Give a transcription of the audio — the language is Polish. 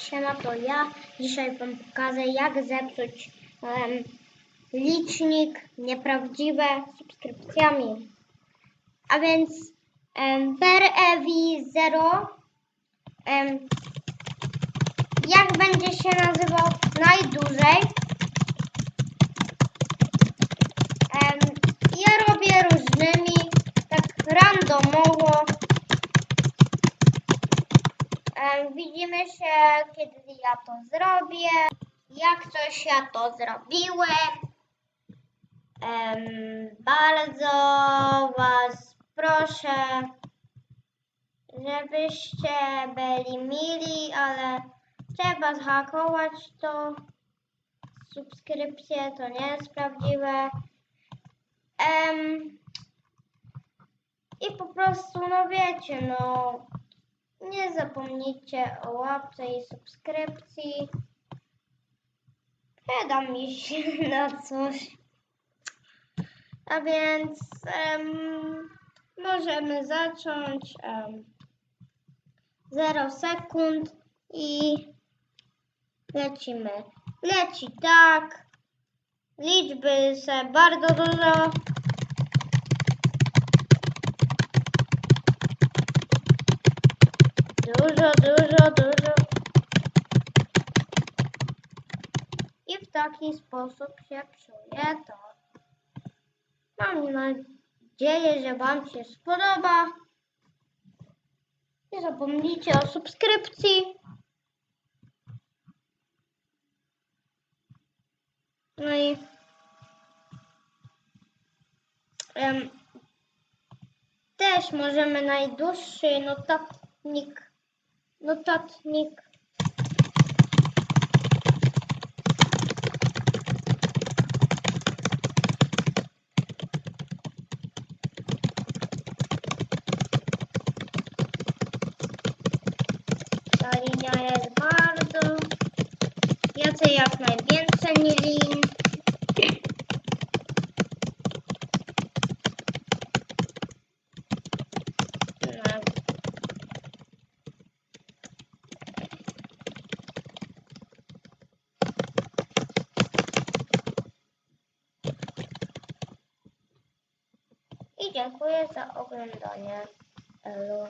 Siema, to ja. Dzisiaj Wam pokażę, jak zepsuć em, licznik nieprawdziwe subskrypcjami. A więc um, PREVI 0 em, jak będzie się nazywał najdłużej. Em, ja robię różnymi, tak randomowo. Widzimy się, kiedy ja to zrobię. Jak coś ja to zrobiłem. Em, bardzo Was proszę, żebyście byli mili, ale trzeba zhakować to. Subskrypcje to nie jest prawdziwe. Em, I po prostu, no wiecie, no nie zapomnijcie o łapce i subskrypcji. Przyda mi się na coś. A więc em, możemy zacząć. Um, 0 sekund i lecimy. Leci tak. Liczby se bardzo dużo. Dużo, dużo, dużo. I w taki sposób się psuje to. Mam nadzieję, że Wam się spodoba. Nie zapomnijcie o subskrypcji. No i em, też możemy najdłuższy notatnik notatnik Ta linia jest bardzo. Ja chcę jak najwięcej lin. No. I dziękuję za oglądanie. Elu.